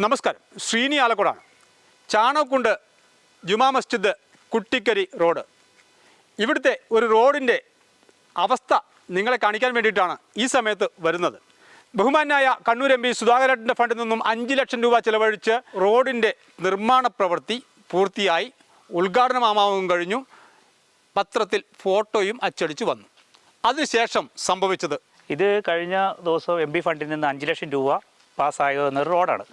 നമസ്കാരം. ശ്രീനി ആലക്കോടാണ്. ചാണകക്കുണ്ട് ജുമാ മസ്ജിദ് കുട്ടിക്കരി റോഡ്. ഇവിടുത്തെ ഒരു റോഡിന്റെ അവസ്ഥ നിങ്ങളെ കാണിക്കാൻ വേണ്ടിയിട്ടാണ് ഈ സമയത്ത് വരുന്നത്. ബഹുമാനായ കണ്ണൂർ എം പി സുധാകരേട്ടന്റെ ഫണ്ടിൽ നിന്നും അഞ്ച് ലക്ഷം രൂപ ചിലവഴിച്ച് റോഡിന്റെ നിർമ്മാണ പ്രവൃത്തി പൂർത്തിയായി. ഉദ്ഘാടനമാമാവും കഴിഞ്ഞു. പത്രത്തിൽ ഫോട്ടോയും അച്ചടിച്ചു വന്നു. അതിനുശേഷം സംഭവിച്ചത് ഇത് കഴിഞ്ഞ ദിവസം എം പി ഫണ്ടിൽ നിന്ന് അഞ്ച് ലക്ഷം രൂപ പാസ്സായ എന്നൊരു റോഡാണ്.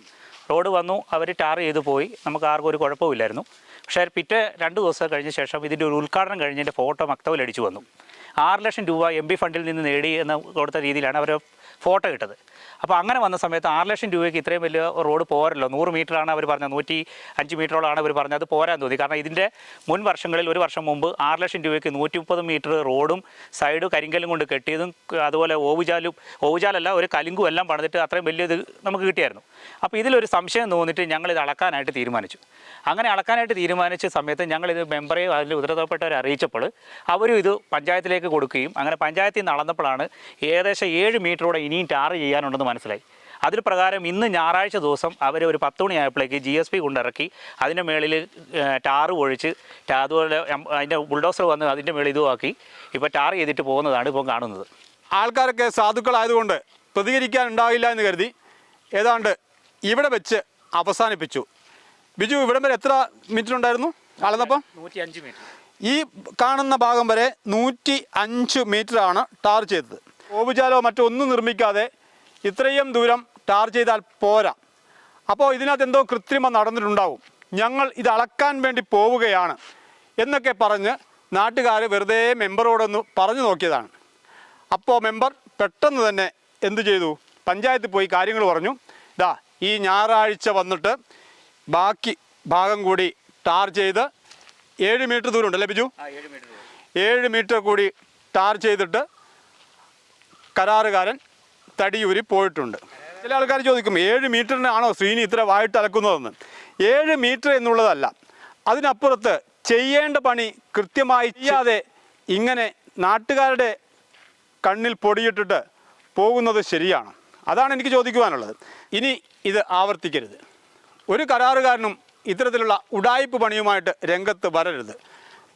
റോഡ് വന്നു അവർ ടാർ ചെയ്ത് പോയി. നമുക്ക് ആർക്കും ഒരു കുഴപ്പമില്ലായിരുന്നു. പക്ഷേ പിറ്റേ രണ്ട് ദിവസം കഴിഞ്ഞ ശേഷം ഇതിന്റെ ഒരു ഉദ്ഘാടനം കഴിഞ്ഞതിന്റെ ഫോട്ടോ മക്തവിൽ അടിച്ചു വന്നു. ആറ് ലക്ഷം രൂപ എം ഫണ്ടിൽ നിന്ന് നേടി എന്ന് കൊടുത്ത രീതിയിലാണ് അവർ ഫോട്ടോ ഇട്ടത്. അപ്പോൾ അങ്ങനെ വന്ന സമയത്ത് ആറ് ലക്ഷം രൂപയ്ക്ക് ഇത്രയും വലിയ റോഡ് പോരല്ലോ. നൂറ് മീറ്ററാണ് അവർ പറഞ്ഞത്. നൂറ്റി അഞ്ച് മീറ്ററോളാണ് അവർ പറഞ്ഞത്. അത് പോരാൻ തോന്നി. കാരണം ഇതിന്റെ മുൻ വർഷങ്ങളിൽ ഒരു വർഷം മുമ്പ് ആറ് ലക്ഷം രൂപയ്ക്ക് നൂറ്റി മുപ്പത് മീറ്റർ റോഡും സൈഡും കരിങ്കല്ലും കൊണ്ട് കെട്ടിയതും അതുപോലെ ഓവുചാലും ഓവുചാലല്ല ഒരു കലിങ്കും എല്ലാം പണിതിട്ട് അത്രയും വലിയത് നമുക്ക് കിട്ടിയായിരുന്നു. അപ്പോൾ ഇതിലൊരു സംശയം തോന്നിയിട്ട് ഇത് അളക്കാനായിട്ട് തീരുമാനിച്ചു. അങ്ങനെ അളക്കാനായിട്ട് തീരുമാനിച്ച സമയത്ത് ഞങ്ങളിത് മെമ്പറെയും അതിൽ ഉത്തരവാദപ്പെട്ടവരെ അറിയിച്ചപ്പോൾ അവരും ഇത് പഞ്ചായത്തിലേക്ക് കൊടുക്കുകയും അങ്ങനെ പഞ്ചായത്തിൽ നിന്ന് അളന്നപ്പോഴാണ് ഏകദേശം ഏഴ് മീറ്ററോടെ ഇനിയും ടാർ ചെയ്യാനുണ്ടെന്ന് മനസ്സിലായി. അതിന് പ്രകാരം ഇന്ന് ഞായറാഴ്ച ദിവസം അവർ ഒരു പത്ത് മണിയായപ്പോഴേക്ക് ജി എസ് പി കൊണ്ടിറക്കി അതിന്റെ മേളിൽ ടാറ് ഒഴിച്ച് അതുപോലെ അതിന്റെ ബുൾഡോസർ വന്ന് അതിന്റെ മേളിൽ ഇതുമാക്കി ഇപ്പോൾ ടാർ ചെയ്തിട്ട് പോകുന്നതാണ് ഇപ്പോൾ കാണുന്നത്. ആൾക്കാരൊക്കെ സാധുക്കളായതുകൊണ്ട് പ്രതികരിക്കാൻ ഉണ്ടാവില്ല എന്ന് കരുതി ഏതാണ്ട് ഇവിടെ വെച്ച് അവസാനിപ്പിച്ചു. ബിജു ഇവിടം വരെ എത്ര മീറ്റർ ഉണ്ടായിരുന്നു അളന്നപ്പം? നൂറ്റി അഞ്ച് മീറ്റർ ഈ കാണുന്ന ഭാഗം വരെ നൂറ്റി അഞ്ച് മീറ്ററാണ് ടാർ ചെയ്തത്. ഓവുചാലോ മറ്റോ ഒന്നും നിർമ്മിക്കാതെ ഇത്രയും ദൂരം ടാർ ചെയ്താൽ പോരാ. അപ്പോൾ ഇതിനകത്ത് എന്തോ കൃത്രിമം നടന്നിട്ടുണ്ടാവും. ഞങ്ങൾ ഇത് അളക്കാൻ വേണ്ടി പോവുകയാണ് എന്നൊക്കെ പറഞ്ഞ് നാട്ടുകാർ വെറുതെ മെമ്പറോടൊന്ന് പറഞ്ഞു നോക്കിയതാണ്. അപ്പോൾ മെമ്പർ പെട്ടെന്ന് തന്നെ എന്തു ചെയ്തു? പഞ്ചായത്തിൽ പോയി കാര്യങ്ങൾ പറഞ്ഞു. ഇതാ ഈ ഞായറാഴ്ച വന്നിട്ട് ബാക്കി ഭാഗം കൂടി ടാർ ചെയ്ത് ഏഴ് മീറ്റർ ദൂരം ഉണ്ടല്ലേ ബിജു? ഏഴ് മീറ്റർ കൂടി ടാർ ചെയ്തിട്ട് കരാറുകാരൻ തടിയൂരി പോയിട്ടുണ്ട്. ചില ആൾക്കാർ ചോദിക്കും ഏഴ് മീറ്ററിനാണോ ശ്രീനി ഇത്ര വായിട്ട് അലക്കുന്നതെന്ന്? ഏഴ് മീറ്റർ എന്നുള്ളതല്ല. അതിനപ്പുറത്ത് ചെയ്യേണ്ട പണി കൃത്യമായി ചെയ്യാതെ ഇങ്ങനെ നാട്ടുകാരുടെ കണ്ണിൽ പൊടിയിട്ടിട്ട് പോകുന്നത് ശരിയാണ്. അതാണ് എനിക്ക് ചോദിക്കുവാനുള്ളത്. ഇനി ഇത് ആവർത്തിക്കരുത്. ഒരു കരാറുകാരനും ഇത്തരത്തിലുള്ള ഉടായ്പ് പണിയുമായിട്ട് രംഗത്ത് വരരുത്.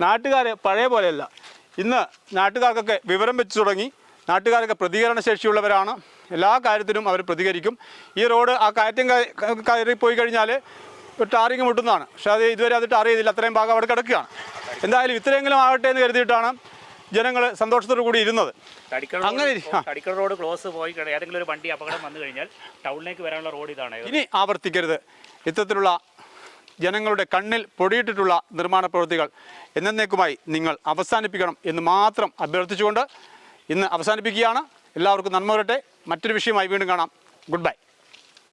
നാട്ടുകാർ പഴയ പോലെയല്ല. ഇന്ന് നാട്ടുകാർക്കൊക്കെ വിവരം വെച്ച് തുടങ്ങി നാട്ടുകാരൊക്കെ പ്രതികരണ ശേഷിയുള്ളവരാണ് എല്ലാ കാര്യത്തിനും അവർ പ്രതികരിക്കും. ഈ റോഡ് ആ കയറ്റം കയറിപ്പോയി കയറി പോയി കഴിഞ്ഞാൽ ടാറിങ് മുട്ടുന്നതാണ്. പക്ഷേ അത് ഇതുവരെ അത് ടാർ ചെയ്തില്ല. അത്രയും ഭാഗം അവിടെ കിടക്കുകയാണ്. എന്തായാലും ഇത്രയെങ്കിലും ആവട്ടെ എന്ന് കരുതിയിട്ടാണ് ജനങ്ങൾ സന്തോഷത്തോടു കൂടി ഇരുന്നത്. അങ്ങനെ റോഡ് തടിക്കൽ റോഡ് ക്ലോസ് പോയി ഏതെങ്കിലും ഒരു വണ്ടി അപകടം വന്നു കഴിഞ്ഞാൽ ടൗണിലേക്ക് വരാനുള്ള റോഡ് ഇതാണ്. ഇനി ആവർത്തിക്കരുത്. ഇത്തരത്തിലുള്ള ജനങ്ങളുടെ കണ്ണിൽ പൊടിയിട്ടിട്ടുള്ള നിർമ്മാണ പ്രവൃത്തികൾ എന്നേക്കുമായി നിങ്ങൾ അവസാനിപ്പിക്കണം എന്ന് മാത്രം അഭ്യർത്ഥിച്ചുകൊണ്ട് ഇന്ന് അവസാനിപ്പിക്കുകയാണ്. എല്ലാവർക്കും നന്മ വരട്ടെ. മറ്റൊരു വിഷയമായി വീണ്ടും കാണാം. Good bye